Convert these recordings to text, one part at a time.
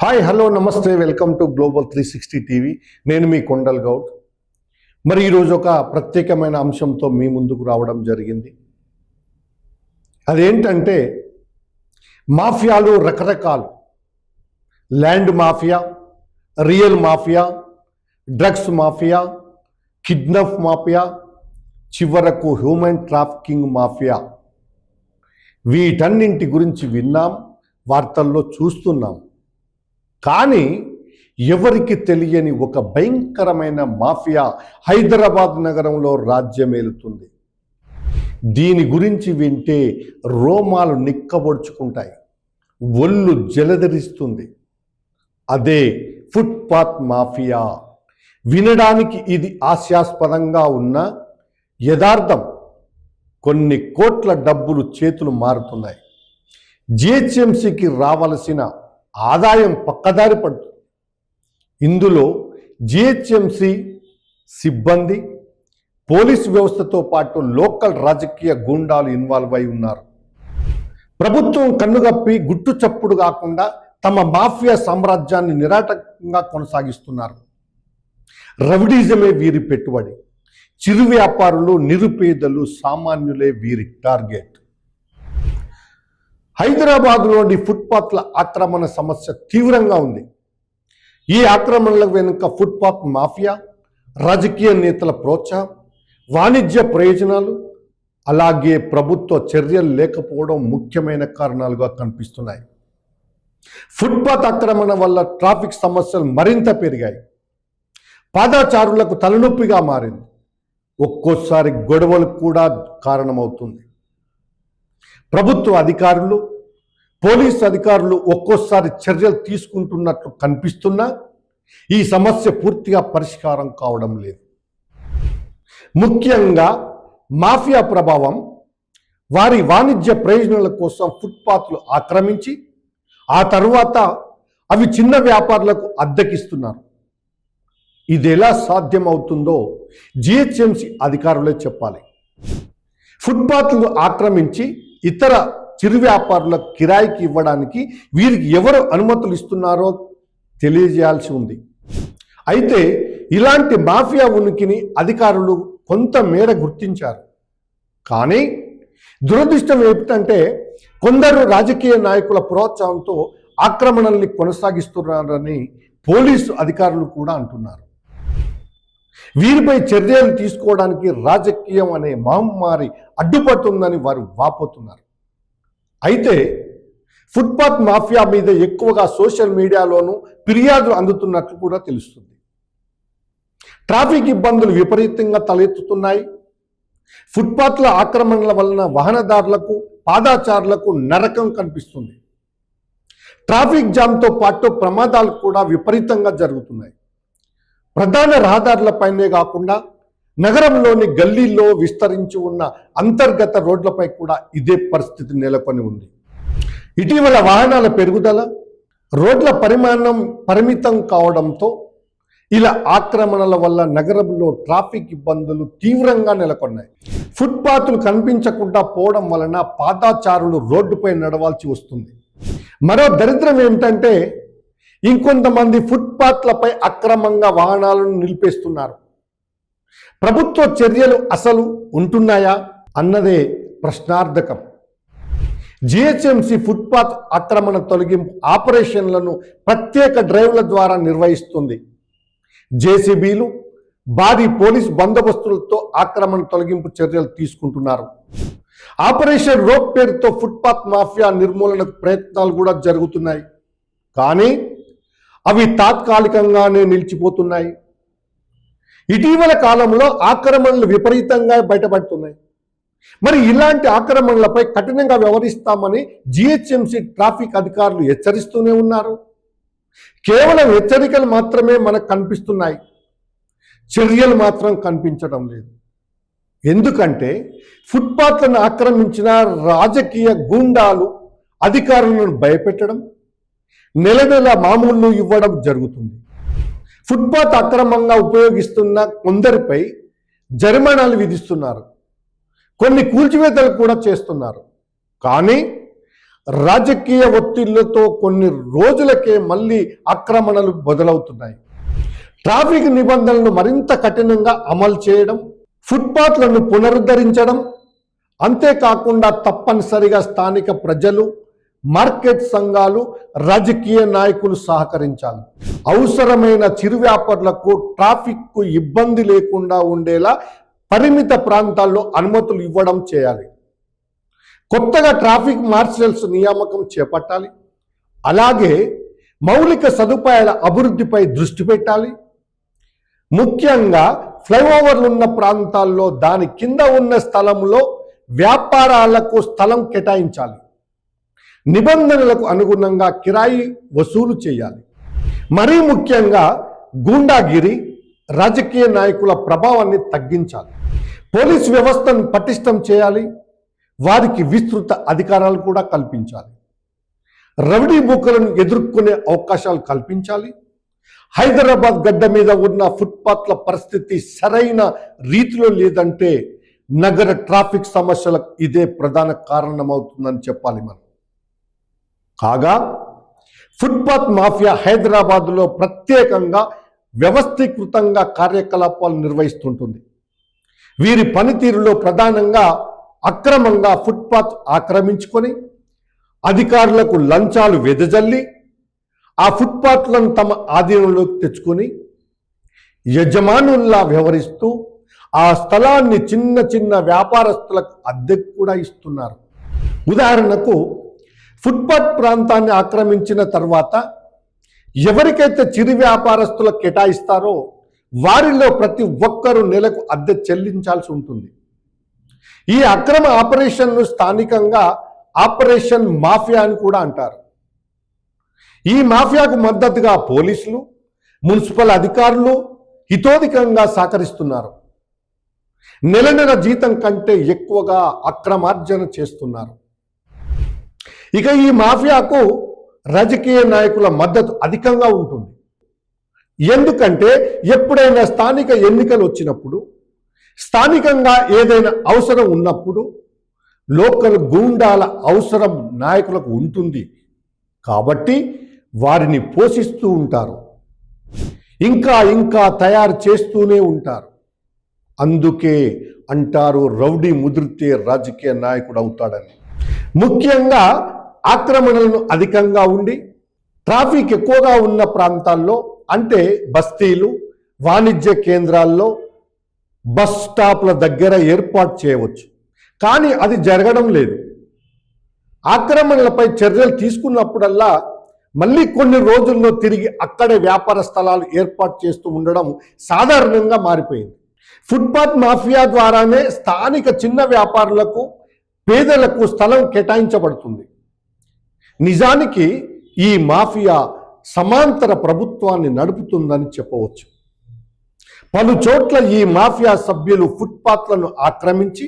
Hi hello నమస్తే welcome to global three sixty TV. నేను మీ కొండల్ గౌడ్. మరి ఈరోజు ఒక ప్రత్యేకమైన అంశంతో మీ ముందుకు రావడం జరిగింది. అదేంటంటే మాఫియాలు రకరకాలు. Land mafia real mafia drugs mafia kidnap mafia చివరకు హ్యూమన్ ట్రాఫికింగ్ మాఫియా. వీటన్నింటి గురించి విన్నాం వార్తల్లో చూస్తున్నాం. కానీ ఎవరికి తెలియని ఒక భయంకరమైన మాఫియా హైదరాబాద్ నగరంలో రాజ్యమేలుతుంది దీని గురించి వింటే రోమాలు నిక్కబొడుచుకుంటాయి. ఒళ్ళు జలధరిస్తుంది. అదే ఫుట్పాత్ మాఫియా. వినడానికి ఇది హాస్యాస్పదంగా ఉన్న యథార్థం కొన్ని కోట్ల డబ్బులు చేతులు మారుతున్నాయి. జిహెచ్ఎంసికి రావలసిన ఆదాయం పక్కదారి పడుతుంది ఇందులో జిహెచ్ఎంసి సిబ్బంది పోలీస్ వ్యవస్థతో పాటు లోకల్ రాజకీయ గూండాలు ఇన్వాల్వ్ అయి ఉన్నారు. ప్రభుత్వం కన్నుగప్పి గుట్టు చప్పుడు కాకుండా తమ మాఫియా సామ్రాజ్యాన్ని నిరాటకంగా కొనసాగిస్తున్నారు. రవిడిజమే వీరి పెట్టుబడి. చిరు వ్యాపారులు నిరుపేదలు సామాన్యులే వీరి టార్గెట్. హైదరాబాద్లోని ఫుట్పాత్ల ఆక్రమణ సమస్య తీవ్రంగా ఉంది. ఈ ఆక్రమణల వెనుక ఫుట్పాత్ మాఫియా రాజకీయ నేతల ప్రోత్సాహం వాణిజ్య ప్రయోజనాలు అలాగే ప్రభుత్వ చర్యలు లేకపోవడం ముఖ్యమైన కారణాలుగా కనిపిస్తున్నాయి. ఫుట్పాత్ ఆక్రమణ వల్ల ట్రాఫిక్ సమస్యలు మరింత పెరిగాయి. పాదాచారులకు తలనొప్పిగా మారింది. ఒక్కోసారి గొడవలు కూడా కారణమవుతుంది. ప్రభుత్వ అధికారులు పోలీసు అధికారులు ఒక్కోసారి చర్యలు తీసుకుంటున్నట్లు కనిపిస్తున్నా ఈ సమస్య పూర్తిగా పరిష్కారం కావడం లేదు. ముఖ్యంగా మాఫియా ప్రభావం వారి వాణిజ్య ప్రయోజనాల కోసం ఫుట్పాత్లు ఆక్రమించి ఆ తరువాత అవి చిన్న వ్యాపారులకు అద్దెకిస్తున్నారు. ఇది ఎలా సాధ్యమవుతుందో జిహెచ్ఎంసి అధికారులే చెప్పాలి. ఫుట్పాత్లు ఆక్రమించి ఇతర చిరు వ్యాపారులకు కిరాయికి ఇవ్వడానికి వీరికి ఎవరు అనుమతులు ఇస్తున్నారో తెలియజేయాల్సి ఉంది. అయితే ఇలాంటి మాఫియా ఉనికిని అధికారులు కొంత మేర గుర్తించారు. కానీ దురదృష్టం ఏమిటంటే కొందరు రాజకీయ నాయకుల ప్రోత్సాహంతో ఆక్రమణల్ని కొనసాగిస్తున్నారని పోలీసు అధికారులు కూడా అంటున్నారు. వీరిపై చర్యలు తీసుకోవడానికి రాజకీయం అనే మహమ్మారి అడ్డుపడుతుందని వారు వాపోతున్నారు. అయితే ఫుట్పాత్ మాఫియా మీద ఎక్కువగా సోషల్ మీడియాలోనూ ఫిర్యాదులు అందుతున్నట్లు కూడా తెలుస్తుంది. ట్రాఫిక్ ఇబ్బందులు విపరీతంగా తలెత్తుతున్నాయి. ఫుట్పాత్ల ఆక్రమణల వలన వాహనదారులకు పాదాచారులకు నరకం కనిపిస్తుంది. ట్రాఫిక్ జామ్తో పాటు ప్రమాదాలు కూడా విపరీతంగా జరుగుతున్నాయి. ప్రధాన రహదారులపైనే కాకుండా నగరంలోని గల్లీల్లో విస్తరించి ఉన్న అంతర్గత రోడ్లపై కూడా ఇదే పరిస్థితి నెలకొని ఉంది. ఇటీవల వాహనాల పెరుగుదల రోడ్ల పరిమాణం పరిమితం కావడంతో ఇలా ఆక్రమణల వల్ల నగరంలో ట్రాఫిక్ ఇబ్బందులు తీవ్రంగా నెలకొన్నాయి. ఫుట్పాత్లు కనిపించకుండా పోవడం వలన పాదాచారులు రోడ్డుపై నడవాల్సి వస్తుంది. మరో దరిద్రం ఏమిటంటే ఇంకొంతమంది ఫుట్పాత్లపై అక్రమంగా వాహనాలను నిలిపేస్తున్నారు. ప్రభుత్వ చర్యలు అసలు ఉంటున్నాయా అన్నదే ప్రశ్నార్థకం. జిహెచ్ఎంసి ఫుట్పాత్ ఆక్రమణ తొలగింపు ఆపరేషన్లను ప్రత్యేక డ్రైవ్ల ద్వారా నిర్వహిస్తుంది. జేసీబీలు భారీ పోలీస్ బందోబస్తులతో ఆక్రమణ తొలగింపు చర్యలు తీసుకుంటున్నారు. ఆపరేషన్ రోప్ పేరుతో ఫుట్పాత్ మాఫియా నిర్మూలనకు ప్రయత్నాలు కూడా జరుగుతున్నాయి. కానీ అవి తాత్కాలికంగానే నిలిచిపోతున్నాయి. ఇటీవల కాలంలో ఆక్రమణలు విపరీతంగా బయటపడుతున్నాయి. మరి ఇలాంటి ఆక్రమణలపై కఠినంగా వ్యవహరిస్తామని జిహెచ్ఎంసి ట్రాఫిక్ అధికారులు హెచ్చరిస్తూనే ఉన్నారు. కేవలం హెచ్చరికలు మాత్రమే మనకు కనిపిస్తున్నాయి. చర్యలు మాత్రం కనిపించడం లేదు. ఎందుకంటే ఫుట్పాత్లను ఆక్రమించిన రాజకీయ గూండాలు అధికారులను భయపెట్టడం నెల నెల మామూలు ఇవ్వడం జరుగుతుంది. ఫుట్పాత్ అక్రమంగా ఉపయోగిస్తున్న కొందరిపై జరిమానాలు విధిస్తున్నారు. కొన్ని కూల్చివేతలు కూడా చేస్తున్నారు. కానీ రాజకీయ ఒత్తిళ్ళతో కొన్ని రోజులకే మళ్ళీ ఆక్రమణలు మొదలవుతున్నాయి ట్రాఫిక్ నిబంధనలను మరింత కఠినంగా అమలు చేయడం ఫుట్పాత్లను పునరుద్ధరించడం అంతేకాకుండా తప్పనిసరిగా స్థానిక ప్రజలు మార్కెట్ సంఘాలు రాజకీయ నాయకులు సహకరించాలి. అవసరమైన చిరు వ్యాపారులకు ట్రాఫిక్కు ఇబ్బంది లేకుండా ఉండేలా పరిమిత ప్రాంతాల్లో అనుమతులు ఇవ్వడం చేయాలి. కొత్తగా ట్రాఫిక్ మార్షల్స్ నియామకం చేపట్టాలి. అలాగే మౌలిక సదుపాయాల అభివృద్ధిపై దృష్టి పెట్టాలి. ముఖ్యంగా ఫ్లైఓవర్లు ఉన్న ప్రాంతాల్లో దాని కింద ఉన్న స్థలంలో వ్యాపారాలకు స్థలం కేటాయించాలి. నిబంధనలకు అనుగుణంగా కిరాయి వసూలు చేయాలి. మరీ ముఖ్యంగా గూండాగిరి రాజకీయ నాయకుల ప్రభావాన్ని తగ్గించాలి. పోలీస్ వ్యవస్థను పటిష్టం చేయాలి. వారికి విస్తృత అధికారాలు కూడా కల్పించాలి. రౌడీ బుక్కలను ఎదుర్కొనే అవకాశాలు కల్పించాలి. హైదరాబాద్ గడ్డ మీద ఉన్న ఫుట్పాత్ల పరిస్థితి సరైన రీతిలో లేదంటే నగర ట్రాఫిక్ సమస్యలకు ఇదే ప్రధాన కారణమవుతుందని చెప్పాలి మనం. కాగా ఫుట్పాత్ మాఫియా హైదరాబాద్లో ప్రత్యేకంగా వ్యవస్థీకృతంగా కార్యకలాపాలు నిర్వహిస్తుంటుంది. వీరి పనితీరులో ప్రధానంగా అక్రమంగా ఫుట్పాత్ ఆక్రమించుకొని అధికారులకు లంచాలు వెదజల్లి ఆ ఫుట్పాత్లను తమ ఆధీనంలోకి తెచ్చుకొని యజమానుల్లా వ్యవహరిస్తూ ఆ స్థలాన్ని చిన్న చిన్న వ్యాపారస్తులకు అద్దెకు కూడా ఇస్తున్నారు. ఉదాహరణకు ఫుట్పాత్ ప్రాంతాన్ని ఆక్రమించిన తర్వాత ఎవరికైతే చిరు వ్యాపారస్తులు కేటాయిస్తారో వారిలో ప్రతి ఒక్కరూ నెలకు అద్దె చెల్లించాల్సి ఉంటుంది. ఈ అక్రమ ఆపరేషన్ను స్థానికంగా ఆపరేషన్ మాఫియా అని కూడా అంటారు. ఈ మాఫియాకు మద్దతుగా పోలీసులు మున్సిపల్ అధికారులు హితోధికంగా సహకరిస్తున్నారు. నెల నెల జీతం కంటే ఎక్కువగా అక్రమార్జన చేస్తున్నారు. ఇక ఈ మాఫియాకు రాజకీయ నాయకుల మద్దతు అధికంగా ఉంటుంది. ఎందుకంటే ఎప్పుడైనా స్థానిక ఎన్నికలు వచ్చినప్పుడు స్థానికంగా ఏదైనా అవసరం ఉన్నప్పుడు లోకల్ గూండాల అవసరం నాయకులకు ఉంటుంది. కాబట్టి వారిని పోషిస్తూ ఉంటారు. ఇంకా ఇంకా తయారు చేస్తూనే ఉంటారు. అందుకే అంటారు రౌడీ ముదిరితే రాజకీయ నాయకుడు అవుతాడని. ముఖ్యంగా ఆక్రమణలను అధికంగా ఉండి ట్రాఫిక్ ఎక్కువగా ఉన్న ప్రాంతాల్లో అంటే బస్తీలు వాణిజ్య కేంద్రాల్లో బస్ స్టాప్ల దగ్గర ఏర్పాటు చేయవచ్చు. కానీ అది జరగడం లేదు. ఆక్రమణలపై చర్యలు తీసుకున్నప్పుడల్లా మళ్ళీ కొన్ని రోజుల్లో తిరిగి అక్కడే వ్యాపార స్థలాలు ఏర్పాటు చేస్తూ ఉండడం సాధారణంగా మారిపోయింది. ఫుట్పాత్ మాఫియా ద్వారానే స్థానిక చిన్న వ్యాపారులకు పేదలకు స్థలం కేటాయించబడుతుంది. నిజానికి ఈ మాఫియా సమాంతర ప్రభుత్వాన్ని నడుపుతుందని చెప్పవచ్చు. పలు చోట్ల ఈ మాఫియా సభ్యులు ఫుట్పాత్లను ఆక్రమించి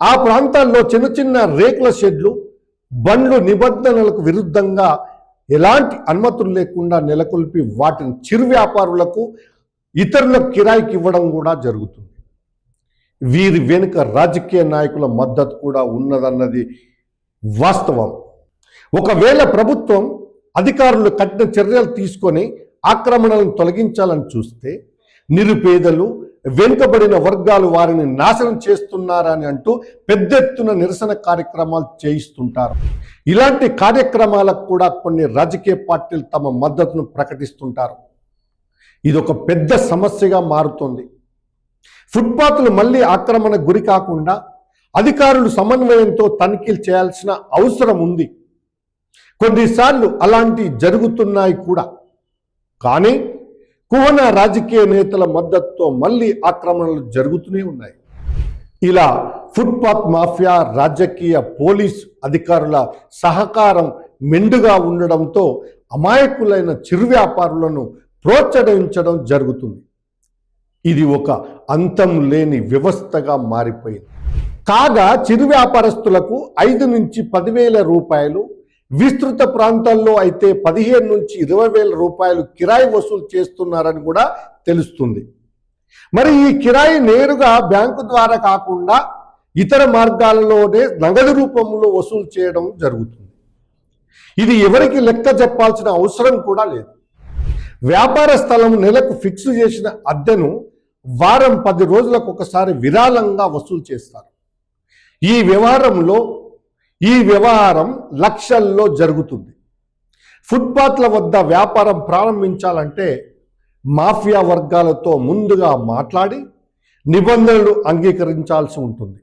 ఆ ప్రాంతాల్లో చిన్న చిన్న రేకుల షెడ్లు బండ్లు నిబంధనలకు విరుద్ధంగా ఎలాంటి అనుమతులు లేకుండా నెలకొల్పి వాటిని చిరు వ్యాపారులకు ఇతరులకు కిరాయికి ఇవ్వడం కూడా జరుగుతుంది. వీరి వెనుక రాజకీయ నాయకుల మద్దతు కూడా ఉన్నదన్నది వాస్తవం. ఒకవేళ ప్రభుత్వం అధికారులు కఠిన చర్యలు తీసుకొని ఆక్రమణలను తొలగించాలని చూస్తే నిరుపేదలు వెనుకబడిన వర్గాలు వారిని నాశనం చేస్తున్నారని అంటూ పెద్ద ఎత్తున నిరసన కార్యక్రమాలు చేయిస్తుంటారు. ఇలాంటి కార్యక్రమాలకు కూడా కొన్ని రాజకీయ పార్టీలు తమ మద్దతును ప్రకటిస్తుంటారు. ఇది ఒక పెద్ద సమస్యగా మారుతుంది. ఫుట్పాత్లు మళ్ళీ ఆక్రమణ గురి కాకుండా అధికారులు సమన్వయంతో తనిఖీలు చేయాల్సిన అవసరం ఉంది. కొన్నిసార్లు అలాంటి జరుగుతున్నాయి కూడా. కానీ కుహన రాజకీయ నేతల మద్దతుతో మళ్ళీ ఆక్రమణలు జరుగుతూనే ఉన్నాయి. ఇలా ఫుట్పాత్ మాఫియా రాజకీయ పోలీస్ అధికారుల సహకారం మెండుగా ఉండడంతో అమాయకులైన చిరు వ్యాపారులను ప్రోత్సహించడం జరుగుతుంది. ఇది ఒక అంతం లేని వ్యవస్థగా మారిపోయింది. కాగా చిరు వ్యాపారస్తులకు ఐదు నుంచి పదివేల రూపాయలు విస్తృత ప్రాంతాల్లో అయితే పదిహేను నుంచి ఇరవై వేల రూపాయలు కిరాయి వసూలు చేస్తున్నారని కూడా తెలుస్తుంది. మరి ఈ కిరాయి నేరుగా బ్యాంకు ద్వారా కాకుండా ఇతర మార్గాలలోనే నగదు రూపంలో వసూలు చేయడం జరుగుతుంది. ఇది ఎవరికి లెక్క చెప్పాల్సిన అవసరం కూడా లేదు. వ్యాపార స్థలం నెలకు ఫిక్స్ చేసిన అద్దెను వారం పది రోజులకు ఒకసారి విరాళంగా వసూలు చేస్తారు. ఈ వ్యవహారంలో ఈ వ్యవహారం లక్షల్లో జరుగుతుంది. ఫుట్పాత్ల వద్ద వ్యాపారం ప్రారంభించాలంటే మాఫియా వర్గాలతో ముందుగా మాట్లాడి నిబంధనలు అంగీకరించాల్సి ఉంటుంది.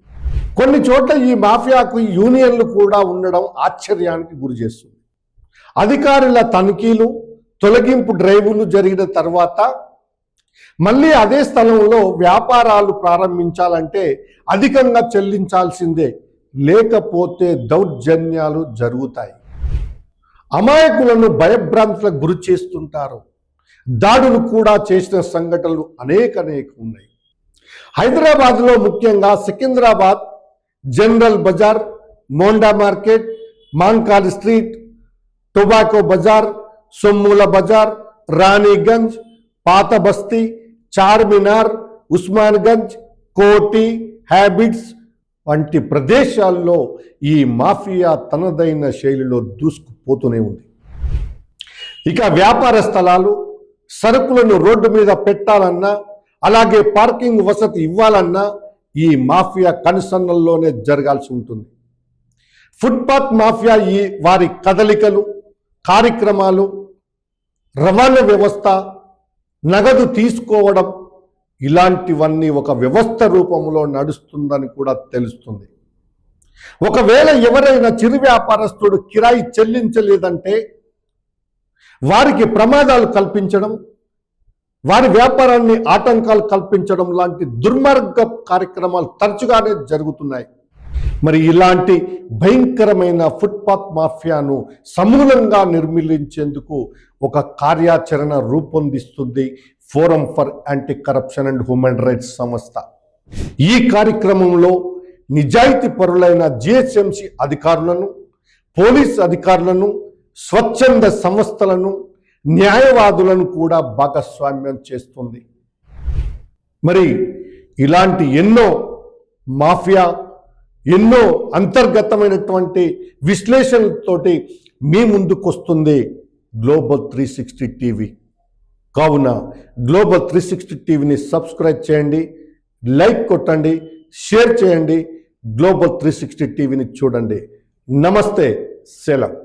కొన్ని చోట్ల ఈ మాఫియాకు యూనియన్లు కూడా ఉండడం ఆశ్చర్యానికి గురి చేస్తుంది. అధికారుల తనిఖీలు తొలగింపు డ్రైవులు జరిగిన తర్వాత మళ్ళీ అదే స్థలంలో వ్యాపారాలు ప్రారంభించాలంటే అధికంగా చెల్లించాల్సిందే లేకపోతే దౌర్జన్యాలు జరుగుతాయి. అమాయకులను భయభ్రాంతులకు గురి చేస్తుంటారు. దాడులు కూడా చేసిన సంఘటనలు అనేక అనేక ఉన్నాయి. హైదరాబాద్లో ముఖ్యంగా Secunderabad general Bazaar Monda market Mankali street tobacco Bazaar Sommula Bazaar Raniganj పాత బస్తీ చార్మినార్ ఉస్మాన్గంజ్ కోటి హ్యాబిట్స్ వంటి ప్రదేశాల్లో ఈ మాఫియా తనదైన శైలిలో దూసుకుపోతూనే ఉంది. ఇక వ్యాపార స్థలాలు సరుకులను రోడ్డు మీద పెట్టాలన్నా అలాగే పార్కింగ్ వసతి ఇవ్వాలన్నా ఈ మాఫియా కనుసన్నల్లోనే జరగాల్సి ఉంటుంది. ఫుట్పాత్ మాఫియా ఈ వారి కదలికలు కార్యక్రమాలు రవాణా వ్యవస్థ నగదు తీసుకోవడం ఇలాంటివన్నీ ఒక వ్యవస్థ రూపంలో నడుస్తుందని కూడా తెలుస్తుంది. ఒకవేళ ఎవరైనా చిరు వ్యాపారస్తుడు కిరాయి చెల్లించలేదంటే వారికి ప్రమాదాలు కల్పించడం వారి వ్యాపారాన్ని ఆటంకాలు కల్పించడం లాంటి దుర్మార్గ కార్యక్రమాలు తరచుగానే జరుగుతున్నాయి. మరి ఇలాంటి భయంకరమైన ఫుట్పాత్ మాఫియాను సమూలంగా నిర్మూలించేందుకు ఒక కార్యాచరణ రూపొందిస్తుంది forum for anti corruption and human rights సంస్థ. ఈ కార్యక్రమంలో నిజాయితీ పరులైన జిహెచ్ఎంసి అధికారులను పోలీస్ అధికారులను స్వచ్ఛంద సంస్థలను న్యాయవాదులను కూడా భాగస్వామ్యం చేస్తుంది. మరి ఇలాంటి ఎన్నో మాఫియా ఎన్నో అంతర్గతమైనటువంటి విశ్లేషణలతోటి మీ ముందుకు వస్తుంది గ్లోబల్ త్రీ సిక్స్టీ టీవీ. కావున గ్లోబల్ త్రీ సిక్స్టీ టీవీని సబ్స్క్రైబ్ చేయండి లైక్ కొట్టండి షేర్ చేయండి గ్లోబల్ త్రీ సిక్స్టీ టీవీని చూడండి. నమస్తే సెలవు.